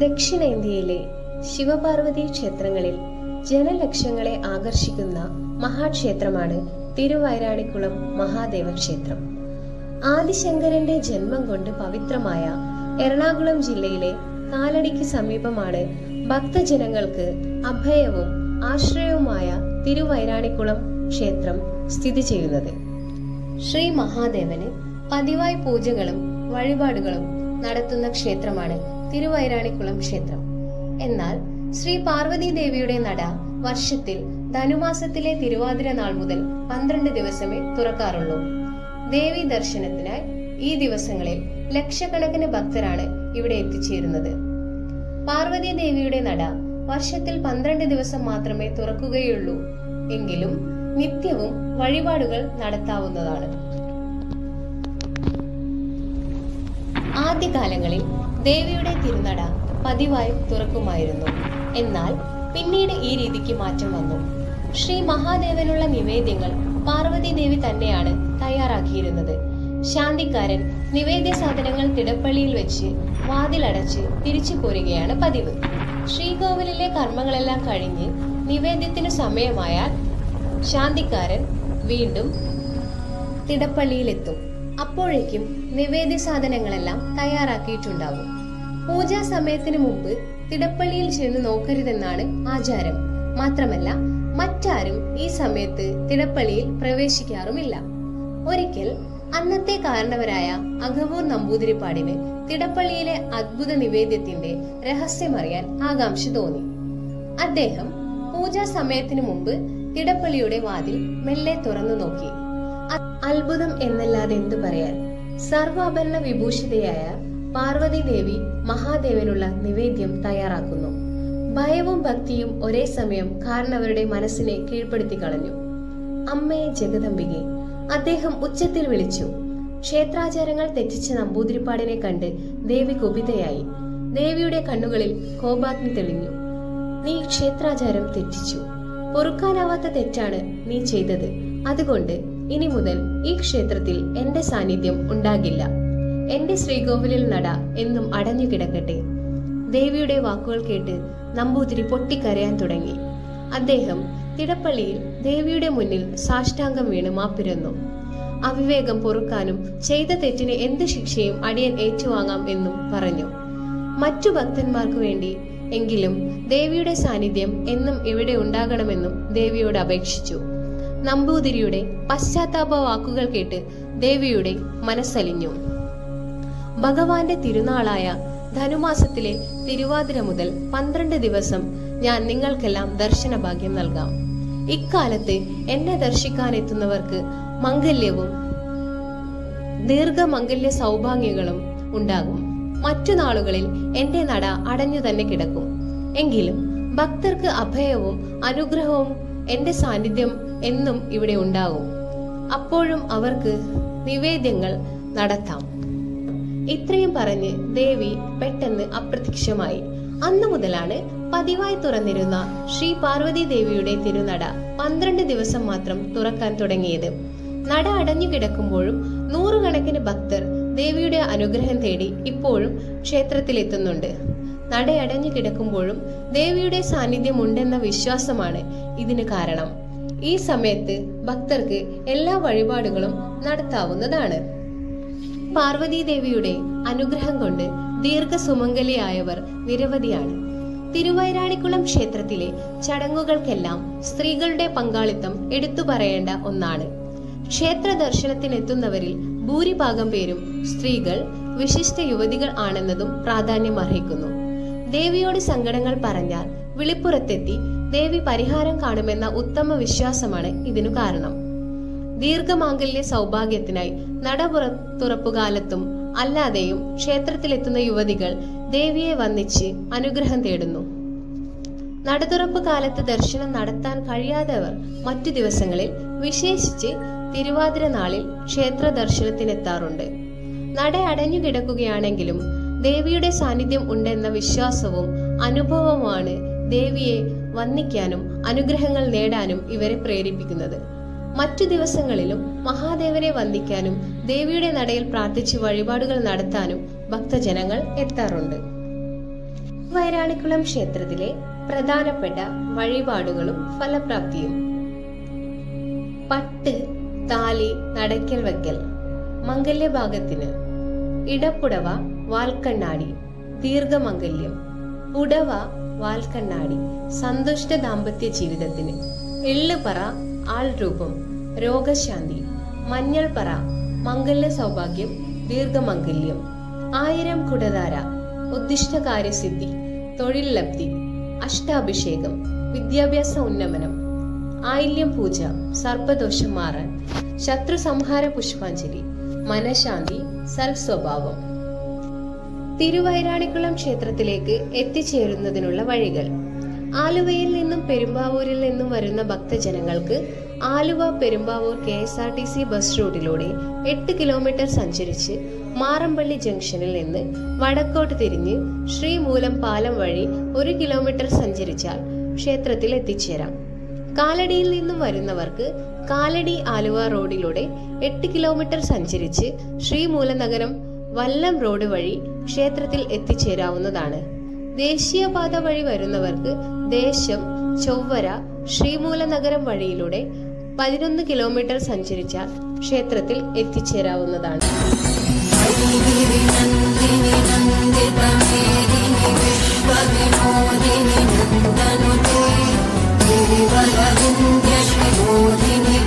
ദക്ഷിണേന്ത്യയിലെ ശിവപാർവതി ക്ഷേത്രങ്ങളിൽ ജനലക്ഷങ്ങളെ ആകർഷിക്കുന്ന മഹാക്ഷേത്രമാണ് തിരുവൈരാണിക്കുളം മഹാദേവ ക്ഷേത്രം ആദിശങ്കരന്റെ ജന്മം കൊണ്ട് പവിത്രമായ എറണാകുളം ജില്ലയിലെ കാലടിക്ക് സമീപമാണ് ഭക്തജനങ്ങൾക്ക് അഭയവും ആശ്രയവുമായ തിരുവൈരാണിക്കുളം ക്ഷേത്രം സ്ഥിതി ചെയ്യുന്നത്. ശ്രീ മഹാദേവന് പതിവായി പൂജകളും വഴിപാടുകളും നടത്തുന്ന ക്ഷേത്രമാണ് തിരുവൈരാണിക്കുളം ക്ഷേത്രം. എന്നാൽ ശ്രീ പാർവതി ദേവിയുടെ നട വർഷത്തിൽ ധനുമാസത്തിലെ തിരുവാതിര നാൾ മുതൽ പന്ത്രണ്ട് ദിവസമേ തുറക്കാറുള്ളൂ. ദേവി ദർശനത്തിനായി ഈ ദിവസങ്ങളിൽ ലക്ഷക്കണക്കിന് ഭക്തരാണ് ഇവിടെ എത്തിച്ചേരുന്നത്. പാർവതി ദേവിയുടെ നട വർഷത്തിൽ പന്ത്രണ്ട് ദിവസം മാത്രമേ തുറക്കുകയുള്ളൂ. എങ്കിലും നിത്യവും വഴിപാടുകൾ നടത്താവുന്നതാണ്. ആദ്യകാലങ്ങളിൽ ദേവിയുടെ തിരുനട പതിവായി തുറക്കുമായിരുന്നു. എന്നാൽ പിന്നീട് ഈ രീതിക്ക് മാറ്റം വന്നു. ശ്രീ മഹാദേവനുള്ള നിവേദ്യങ്ങൾ പാർവതി ദേവി തന്നെയാണ് തയ്യാറാക്കിയിരുന്നത്. ശാന്തിക്കാരൻ നിവേദ്യ സാധനങ്ങൾ തിടപ്പള്ളിയിൽ വെച്ച് വാതിലടച്ച് തിരിച്ചു പോരുകയാണ് പതിവ്. ശ്രീകോവിലിലെ കർമ്മങ്ങളെല്ലാം കഴിഞ്ഞ് നിവേദ്യത്തിന് സമയമായാൽ ശാന്തിക്കാരൻ വീണ്ടും തിടപ്പള്ളിയിലെത്തും. അപ്പോഴേക്കും നിവേദ്യ സാധനങ്ങളെല്ലാം തയ്യാറാക്കിയിട്ടുണ്ടാവും പൂജാ സമയത്തിന് മുമ്പ് തിടപ്പള്ളിയിൽ ചെന്ന് നോക്കരുതെന്നാണ് ആചാരം. മാത്രമല്ല മറ്റാരും ഈ സമയത്ത് തിടപ്പള്ളിയിൽ പ്രവേശിക്കാറുമില്ല. ഒരിക്കൽ അന്നത്തെ കാരണവരായ അഘവൂർ നമ്പൂതിരിപ്പാടിന് തിടപ്പള്ളിയിലെ അത്ഭുത നിവേദ്യത്തിന്റെ രഹസ്യമറിയാൻ ആകാംക്ഷ തോന്നി. അദ്ദേഹം പൂജാ സമയത്തിന് മുമ്പ് തിടപ്പള്ളിയുടെ വാതിൽ മെല്ലെ തുറന്നു നോക്കി. അത്ഭുതം എന്നല്ലാതെ എന്തു പറയാൻ? സർവാഭരണ വിഭൂഷിതയായ പാർവതി ദേവി മഹാദേവനുള്ള നിവേദ്യം തയ്യാറാക്കുന്നു. ഭയവും ഭക്തിയും ഒരേ സമയം കാരണവരുടെ മനസ്സിനെ കീഴ്പ്പെടുത്തി കളഞ്ഞു. അമ്മയെ ജഗദംബികെ അദ്ദേഹം ഉച്ചത്തിൽ വിളിച്ചു. ക്ഷേത്രാചാരങ്ങൾ തെറ്റിച്ച നമ്പൂതിരിപ്പാടിനെ കണ്ട് ദേവി കുപിതയായി. ദേവിയുടെ കണ്ണുകളിൽ കോപാഗ്നി തെളിഞ്ഞു. നീ ക്ഷേത്രാചാരം തെറ്റിച്ചു. പൊറുക്കാനാവാത്ത തെറ്റാണ് നീ ചെയ്തത്. അതുകൊണ്ട് ഇനി മുതൽ ഈ ക്ഷേത്രത്തിൽ എന്റെ സാന്നിധ്യം ഉണ്ടാകില്ല. എന്റെ ശ്രീകോവിലിൽ നട എന്നും അടഞ്ഞു കിടക്കട്ടെ. ദേവിയുടെ വാക്കുകൾ കേട്ട് നമ്പൂതിരി പൊട്ടിക്കരയാൻ തുടങ്ങി. അദ്ദേഹം തിടപ്പള്ളിയിൽ ദേവിയുടെ മുന്നിൽ സാഷ്ടാംഗം വീണ് മാപ്പിരുന്നു അവിവേകം പൊറുക്കാനും ചെയ്ത തെറ്റിന് എന്ത് ശിക്ഷയും അടിയൻ ഏറ്റുവാങ്ങാം എന്നും പറഞ്ഞു. മറ്റു ഭക്തന്മാർക്ക് വേണ്ടി എങ്കിലും ദേവിയുടെ സാന്നിധ്യം എന്നും ഇവിടെ ഉണ്ടാകണമെന്നും ദേവിയോട് അപേക്ഷിച്ചു. നമ്പൂതിരിയുടെ പശ്ചാത്താപ വാക്കുകൾ കേട്ട് ദേവിയുടെ മനസ്സലിഞ്ഞു. ഭഗവാന്റെ തിരുനാളായ ധനുമാസത്തിലെ തിരുവാതിര മുതൽ പന്ത്രണ്ട് ദിവസം ഞാൻ നിങ്ങൾക്കെല്ലാം ദർശന ഭാഗ്യം നൽകാം. ഇക്കാലത്ത് എന്നെ ദർശിക്കാൻ എത്തുന്നവർക്ക് മംഗല്യവും ദീർഘമംഗല്യ സൗഭാഗ്യങ്ങളും ഉണ്ടാകും. മറ്റു നാളുകളിൽ എന്റെ നട അടഞ്ഞു തന്നെ കിടക്കും. എങ്കിലും ഭക്തർക്ക് അഭയവും അനുഗ്രഹവും എന്റെ സാന്നിധ്യം എന്നും ഇവിടെ ഉണ്ടാകും അപ്പോഴും അവർക്ക് നിവേദ്യങ്ങൾ നടത്താം. ഇത്രയും പറഞ്ഞ് ദേവി പെട്ടെന്ന് അപ്രത്യക്ഷമായി. അന്നു മുതലാണ് പതിവായി തുറന്നിരുന്ന ശ്രീ പാർവതി ദേവിയുടെ തിരുനട പന്ത്രണ്ട് ദിവസം മാത്രം തുറക്കാൻ തുടങ്ങിയത്. നട അടഞ്ഞു കിടക്കുമ്പോഴും നൂറുകണക്കിന് ഭക്തർ ദേവിയുടെ അനുഗ്രഹം തേടി ഇപ്പോഴും ക്ഷേത്രത്തിലെത്തുന്നുണ്ട്. നട അടഞ്ഞു കിടക്കുമ്പോഴും ദേവിയുടെ സാന്നിധ്യം ഉണ്ടെന്ന വിശ്വാസമാണ് ഇതിന് കാരണം. ഈ സമയത്ത് ഭക്തർക്ക് എല്ലാ വഴിപാടുകളും നടത്താവുന്നതാണ്. പാർവതീദേവിയുടെ അനുഗ്രഹം കൊണ്ട് ദീർഘസുമംഗലിയായവർ നിരവധിയാണ്. തിരുവൈരാണിക്കുളം ക്ഷേത്രത്തിലെ ചടങ്ങുകൾക്കെല്ലാം സ്ത്രീകളുടെ പങ്കാളിത്തം എടുത്തു പറയേണ്ട ഒന്നാണ്. ക്ഷേത്ര ദർശനത്തിനെത്തുന്നവരിൽ ഭൂരിഭാഗം പേരും സ്ത്രീകൾ വിശിഷ്ട യുവതികൾ ആണെന്നതും പ്രാധാന്യം അർഹിക്കുന്നു ദേവിയോട് സങ്കടങ്ങൾ പറഞ്ഞാൽ വിളിപ്പുറത്തെത്തി ദേവി പരിഹാരം കാണുമെന്ന ഉത്തമ വിശ്വാസമാണ് ഇതിനു കാരണം. ദീർഘമാംഗല്യ സൗഭാഗ്യത്തിനായി നടപുറത്തുറപ്പുകാലത്തും പുറ തുറപ്പുകാലത്തും അല്ലാതെയും ക്ഷേത്രത്തിലെത്തുന്ന യുവതികൾ ദേവിയെ വന്നിച്ച് അനുഗ്രഹം തേടുന്നു. നടതുറപ്പ് കാലത്ത് ദർശനം നടത്താൻ കഴിയാത്തവർ മറ്റു ദിവസങ്ങളിൽ വിശേഷിച്ച് തിരുവാതിര നാളിൽ ക്ഷേത്ര ദർശനത്തിനെത്താറുണ്ട്. നട അടഞ്ഞു കിടക്കുകയാണെങ്കിലും ദേവിയുടെ സാന്നിധ്യം ഉണ്ടെന്ന വിശ്വാസവും അനുഭവവുമാണ് ദേവിയെ വന്ദിക്കാനും അനുഗ്രഹങ്ങൾ നേടാനും ഇവരെ പ്രേരിപ്പിക്കുന്നത്. മറ്റു ദിവസങ്ങളിലും മഹാദേവനെ വന്ദിക്കാനും ദേവിയുടെ നടയിൽ പ്രാർത്ഥിച്ച് വഴിപാടുകൾ നടത്താനും ഭക്തജനങ്ങൾ എത്താറുണ്ട്. വൈരാണിക്കുളം ക്ഷേത്രത്തിലെ പ്രധാനപ്പെട്ട വഴിപാടുകളും ഫലപ്രാപ്തിയും. പട്ട് താലി നടയ്ക്കൽ വയ്ക്കൽ മംഗല്യഭാഗത്തിന് ഇടപ്പുടവ വാൽക്കണ്ണാടി ദീർഘമംഗല്യം പുടവ വാൽക്കണ്ണാടി സന്തുഷ്ട ദാമ്പത്യ ജീവിതത്തിന്. എള്ളുപറ ആൾരൂപം രോഗശാന്തി മഞ്ഞൾപറ മംഗല്യ സൗഭാഗ്യം ദീർഘമംഗല്യം. ആയിരം കുടധാര ഉദ്ദിഷ്ട കാര്യസിദ്ധി തൊഴിൽ ലബ്ധി അഷ്ടാഭിഷേകം വിദ്യാഭ്യാസ ഉന്നമനം. ആയില്യം പൂജ സർപ്പദോഷം മാറാൻ ശത്രു സംഹാര പുഷ്പാഞ്ജലി മനഃശാന്തി സൽസ്വഭാവം തിരുവൈരാണിക്കുളം ക്ഷേത്രത്തിലേക്ക് എത്തിച്ചേരുന്നതിനുള്ള വഴികൾ. ആലുവയിൽ നിന്നും പെരുമ്പാവൂരിൽ നിന്നും വരുന്ന ഭക്തജനങ്ങൾക്ക് Aluva Perumbavoor K S R T C bus റൂട്ടിലൂടെ എട്ട് കിലോമീറ്റർ സഞ്ചരിച്ച് മാറമ്പള്ളി ജംഗ്ഷനിൽ നിന്ന് വടക്കോട്ട് തിരിഞ്ഞ് ശ്രീമൂലം പാലം വഴി ഒരു കിലോമീറ്റർ സഞ്ചരിച്ചാൽ ക്ഷേത്രത്തിൽ എത്തിച്ചേരാം. കാലടിയിൽ നിന്നും വരുന്നവർക്ക് കാലടി ആലുവ റോഡിലൂടെ എട്ട് കിലോമീറ്റർ സഞ്ചരിച്ച് ശ്രീമൂലനഗരം വല്ലം റോഡ് വഴി ക്ഷേത്രത്തിൽ എത്തിച്ചേരാവുന്നതാണ് ദേശീയപാത വഴി വരുന്നവർക്ക് ദേശം ചൊവ്വര ശ്രീമൂലനഗരം വഴിയിലൂടെ പതിനൊന്ന് കിലോമീറ്റർ സഞ്ചരിച്ച ക്ഷേത്രത്തിൽ എത്തിച്ചേരാവുന്നതാണ് ോദിനി